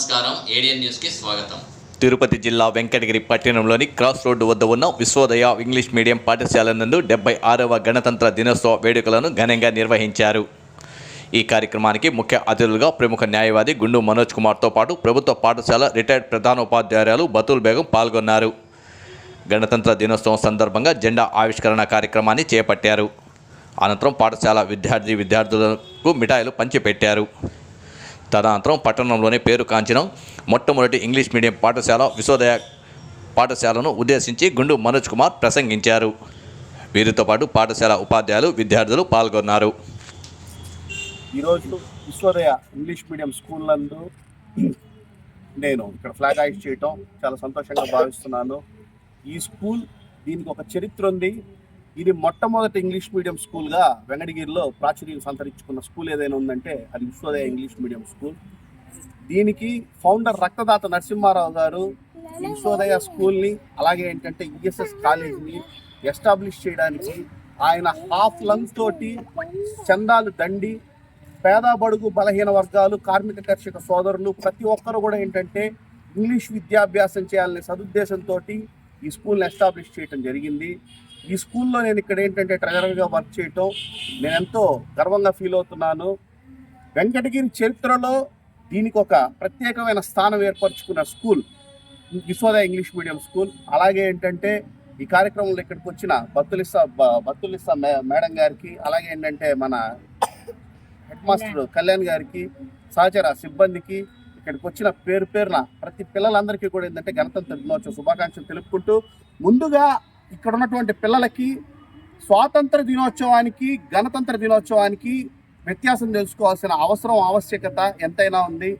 నమస్కారం. ఏడియన్ న్యూస్కి స్వాగతం. తిరుపతి జిల్లా వెంకటగిరి పట్టణంలోని క్రాస్ రోడ్డు వద్ద ఉన్న విశ్వోదయ ఇంగ్లీష్ మీడియం పాఠశాల నందు డెబ్బై ఆరవ గణతంత్ర దినోత్సవ వేడుకలను ఘనంగా నిర్వహించారు. ఈ కార్యక్రమానికి ముఖ్య అతిథులుగా ప్రముఖ న్యాయవాది గుండు మనోజ్ కుమార్తో పాటు ప్రభుత్వ పాఠశాల రిటైర్డ్ ప్రధానోపాధ్యాయురాలు బతుల్ బేగం పాల్గొన్నారు. గణతంత్ర దినోత్సవం సందర్భంగా జెండా ఆవిష్కరణ కార్యక్రమాన్ని చేపట్టారు. అనంతరం పాఠశాల విద్యార్థి విద్యార్థులకు మిఠాయిలు పంచిపెట్టారు. తదనంతరం పట్టణంలోని పేరు కాంచిన. మొట్టమొదటి ఇంగ్లీష్ మీడియం పాఠశాల విశ్వోదయ పాఠశాలను ఉద్దేశించి గుండు మనోజ్ కుమార్ ప్రసంగించారు. వీరితో పాటు పాఠశాల ఉపాధ్యాయులు విద్యార్థులు పాల్గొన్నారు. ఈరోజు విశ్వోదయ ఇంగ్లీష్ మీడియం స్కూల్ నందు నేను ఇక్కడ ఫ్లాగ్ హాయిస్ట్ చేయటం చాలా సంతోషంగా భావిస్తున్నాను. ఈ స్కూల్ దీనికి ఒక చరిత్ర ఉంది. ఇది మొట్టమొదటి ఇంగ్లీష్ మీడియం స్కూల్గా వెంగడగిరిలో ప్రాచుర్యం సంతరించుకున్న స్కూల్ ఏదైనా ఉందంటే అది విశ్వోదయ ఇంగ్లీష్ మీడియం స్కూల్. దీనికి ఫౌండర్ రక్తదాత నరసింహారావు గారు విశ్వోదయ స్కూల్ని అలాగే ఏంటంటే ఈఎస్ఎస్ కాలేజీని ఎస్టాబ్లిష్ చేయడానికి ఆయన హాఫ్ లంగ్స్ తోటి చందాలు దండి పేద బడుగు బలహీన వర్గాలు కార్మిక కర్షక సోదరులు ప్రతి ఒక్కరు కూడా ఏంటంటే ఇంగ్లీష్ విద్యాభ్యాసం చేయాలనే సదుద్దేశంతో ఈ స్కూల్ని ఎస్టాబ్లిష్ చేయటం జరిగింది. ఈ స్కూల్లో నేను ఇక్కడ ఏంటంటే ట్రెజరర్గా వర్క్ చేయటం నేను ఎంతో గర్వంగా ఫీల్ అవుతున్నాను. వెంకటగిరి చరిత్రలో దీనికి ఒక ప్రత్యేకమైన స్థానం ఏర్పరచుకున్న school Vishwodaya English medium school. అలాగే ఏంటంటే ఈ కార్యక్రమంలో ఇక్కడికి వచ్చిన బత్తులిస్సా బ- బత్తులిస్సా మే- మేడం గారికి అలాగే ఏంటంటే మన హెడ్ మాస్టర్ కళ్యాణ్ గారికి సహచర సిబ్బందికి ఇక్కడికి వచ్చిన పేరు పేరున ప్రతి పిల్లలందరికీ కూడా ఏంటంటే గణతంత్ర దినోత్సవ శుభాకాంక్షలు తెలుపుకుంటూ ముందుగా ఇక్కడ ఉన్నటువంటి పిల్లలకి స్వాతంత్ర దినోత్సవానికి గణతంత్ర దినోత్సవానికి వ్యత్యాసం తెలుసుకోవాల్సిన అవసరం ఆవశ్యకత ఎంతైనా ఉంది.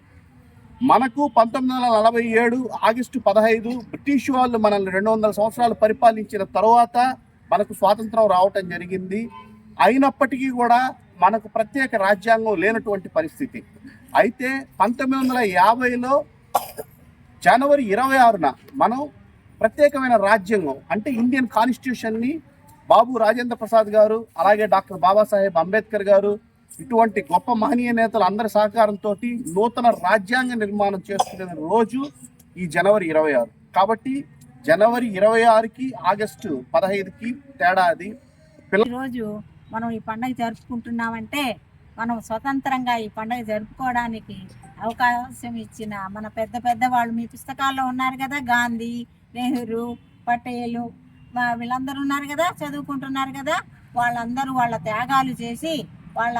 మనకు పంతొమ్మిది వందల నలభై ఏడు ఆగస్టు పదహైదు బ్రిటిష్ వాళ్ళు మనల్ని రెండు వందల సంవత్సరాలు పరిపాలించిన తర్వాత మనకు స్వాతంత్రం రావటం జరిగింది. అయినప్పటికీ కూడా మనకు ప్రత్యేక రాజ్యాంగం లేనటువంటి పరిస్థితి. అయితే పంతొమ్మిది వందల యాభైలో జనవరి ఇరవై ఆరున మనం ప్రత్యేకమైన రాజ్యాంగం అంటే ఇండియన్ కాన్స్టిట్యూషన్ని బాబు రాజేంద్ర ప్రసాద్ గారు అలాగే డాక్టర్ బాబాసాహెబ్ అంబేద్కర్ గారు ఇటువంటి గొప్ప మహనీయ నేతలు అందరి సహకారంతో నూతన రాజ్యాంగ నిర్మాణం చేసుకునే రోజు ఈ జనవరి ఇరవై ఆరు. కాబట్టి జనవరి ఇరవై ఆరుకి ఆగస్టు పదహైదుకి తేడా అది. ఈరోజు మనం ఈ పండగ జరుపుకుంటున్నామంటే మనం స్వతంత్రంగా ఈ పండగ జరుపుకోవడానికి అవకాశం ఇచ్చిన మన పెద్ద పెద్ద వాళ్ళు మీ పుస్తకాల్లో ఉన్నారు కదా గాంధీ నెహ్రూ పటేలు వీళ్ళందరూ ఉన్నారు కదా చదువుకుంటున్నారు కదా వాళ్ళందరూ వాళ్ళ త్యాగాలు చేసి వాళ్ళ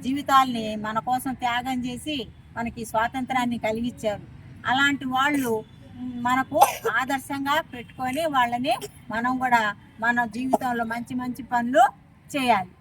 జీవితాల్ని మన కోసం త్యాగం చేసి మనకి స్వాతంత్రాన్ని కలిగించారు అలాంటి వాళ్ళు మనకు ఆదర్శంగా పెట్టుకొని వాళ్ళని మనం కూడా మన జీవితంలో మంచి మంచి పనులు చేయాలి.